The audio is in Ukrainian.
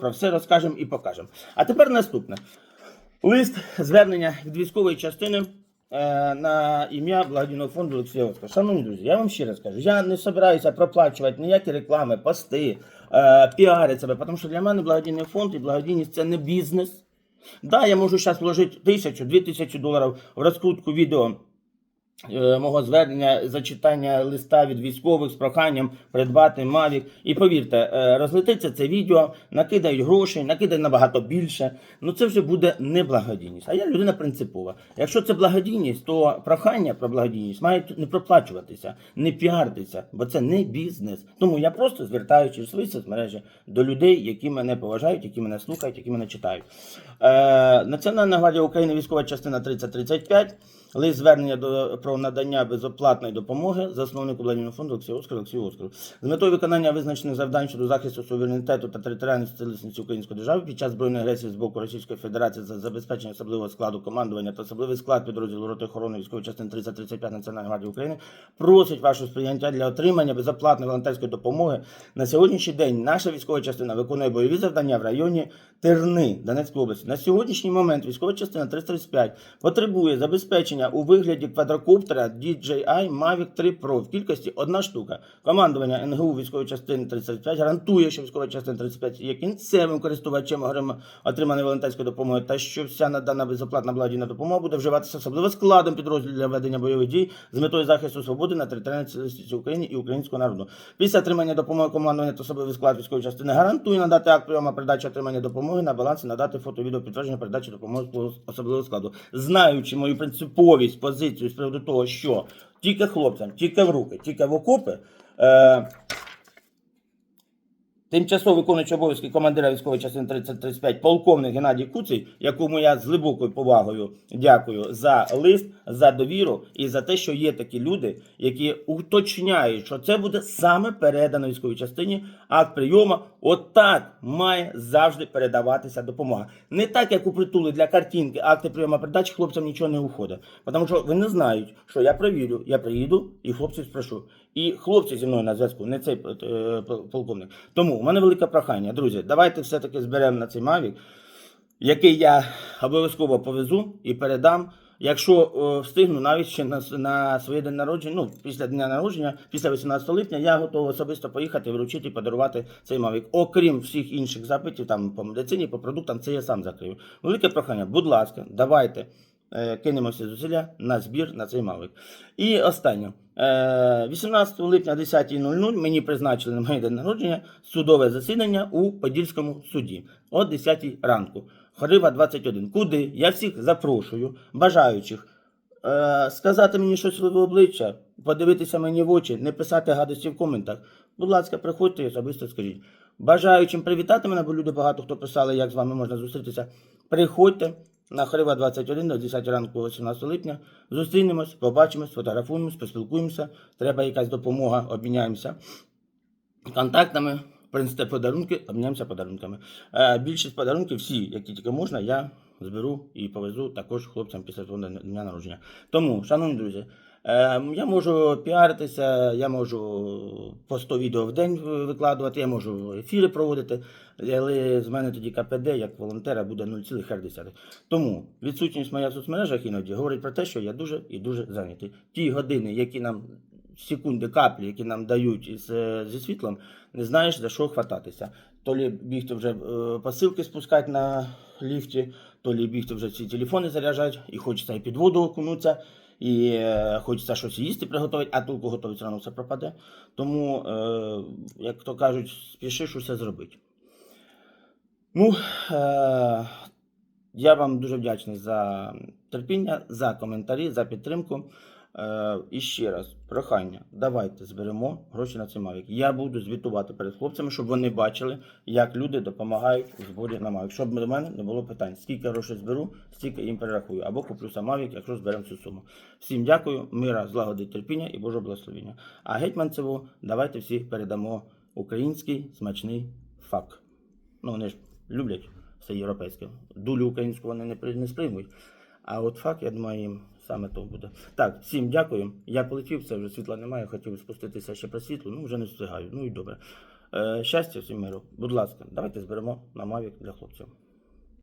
про все розкажемо і покажемо. А тепер наступне. Лист звернення від військової частини е, на ім'я благодійного фонду Олексія Оскар. Шановні друзі, я вам ще раз кажу, я не збираюся проплачувати ніякі реклами, пости, е, піарити себе, тому що для мене благодійний фонд і благодійність це не бізнес. Да, я можу зараз вложити тисячу, дві тисячі доларів в розкрутку відео мого звернення зачитання листа від військових з проханням придбати Mavic. І повірте, е, розлетиться це відео, накидають грошей, накидають набагато більше. Ну це вже буде не благодійність. А я людина принципова. Якщо це благодійність, то прохання про благодійність мають не проплачуватися, не піаритися, бо це не бізнес. Тому я просто звертаюся в свої соцмережі до людей, які мене поважають, які мене слухають, які мене читають. Е, Національна гвардія України, військова частина 3035. Лист звернення до про надання безоплатної допомоги засновнику благодійного фонду Олексію Оскару Олексію Оскару з метою виконання визначених завдань щодо захисту суверенітету та територіальної цілісності української держави під час збройної агресії з боку Російської Федерації за забезпечення особливого складу командування та особливий склад підрозділу роти охорони військової частини 3035 Національної гвардії України просить вашого сприйняття для отримання безоплатної волонтерської допомоги. На сьогоднішній день наша військова частина виконує бойові завдання в районі Терни Донецької області. На сьогоднішній момент військова частина 335 потребує забезпечення у вигляді квадрокоптера DJI Mavic 3 Pro в кількості одна штука. Командування НГУ військової частини 35 гарантує, що військова частина 35 є кінцевим користувачем отриманої волонтерської допомоги та що вся надана безоплатна благодійна допомога буде вживатися особливо складом підрозділів для ведення бойових дій з метою захисту свободи на територіальній цілісності України і українського народу. Після отримання допомоги командування та особливий склад військової частини гарантує надати акт прийому передачі отримання допомоги на баланс і надати фото відео підтвердження передачі допомоги особливого складу. Знаючи мою принциповість позицію з приводу того, що тільки хлопцям, тільки в руки, тільки в окопи. Е- Тимчасово виконуючий обов'язки командира військової частини 3035 полковник Геннадій Куций, якому я з глибокою повагою дякую за лист, за довіру і за те, що є такі люди, які уточняють, що це буде саме передано військовій частині акт прийому. Отак має завжди передаватися допомога. Не так, як у притули для картинки, акти прийому передачі хлопцям нічого не уходить. Тому що вони знають, що я провірю, я приїду і хлопців спрошу. І хлопці зі мною на зв'язку, не цей е, полковник. Тому у мене велике прохання, друзі, давайте все-таки зберемо на цей Mavic, який я обов'язково повезу і передам. Якщо е, встигну, навіть ще на, на своє день народження, ну після дня народження, після 18 липня, я готовий особисто поїхати, вручити і подарувати цей Mavic. Окрім всіх інших запитів, там по медицині, по продуктам, це я сам закрию. Велике прохання, будь ласка, давайте кинемо всі зусилля на збір на цей Mavic. І останнє. Е, 18 липня 10.00 мені призначили на моє день народження судове засідання у Подільському суді о 10 ранку. Хорива 21. Куди? Я всіх запрошую, бажаючих е, сказати мені щось в обличчя, подивитися мені в очі, не писати гадості в коментах. Будь ласка, приходьте і особисто скажіть. Бажаючим привітати мене, бо люди багато хто писали, як з вами можна зустрітися. Приходьте на Хорива 21 о 10 ранку 18 липня. Зустрінемось, побачимось, фотографуємось, поспілкуємося. Треба якась допомога, обміняємося контактами. Принесете подарунки, обміняємося подарунками. Е, більшість подарунків, всі, які тільки можна, я зберу і повезу також хлопцям після свого дня народження. Тому, шановні друзі, я можу піаритися, я можу по 100 відео в день викладувати, я можу ефіри проводити, але з мене тоді КПД як волонтера буде 0,1. Тому відсутність моя в соцмережах іноді говорить про те, що я дуже і дуже зайнятий. Ті години, які нам секунди, каплі, які нам дають із, е, зі світлом, не знаєш за що хвататися. То лі бігти вже е, посилки спускати на ліфті, то лі бігти вже ці телефони заряджати, і хочеться і під воду окунутися, і е, хочеться щось їсти приготувати, а толку готувати рано все пропаде. Тому, е, як то кажуть, спішиш усе зробити. Ну, е, я вам дуже вдячний за терпіння, за коментарі, за підтримку. Е, і ще раз, прохання, давайте зберемо гроші на цей Mavic. Я буду звітувати перед хлопцями, щоб вони бачили, як люди допомагають у зборі на Mavic. Щоб до мене не було питань, скільки грошей зберу, стільки їм перерахую. Або куплю сам Mavic, якщо зберемо цю суму. Всім дякую, мира, злагоди, терпіння і Божого благословення. А гетьманцеву давайте всі передамо український смачний фак. Ну, вони ж люблять все європейське. Дулю українську вони не, сприймуть. А от факт, я думаю, їм саме то буде. Так, всім дякую. Я полетів, це вже світла немає, хотів спуститися ще про світло, ну вже не встигаю. Ну і добре. Е, щастя, всім миру. Будь ласка, давайте зберемо на Мавік для хлопців.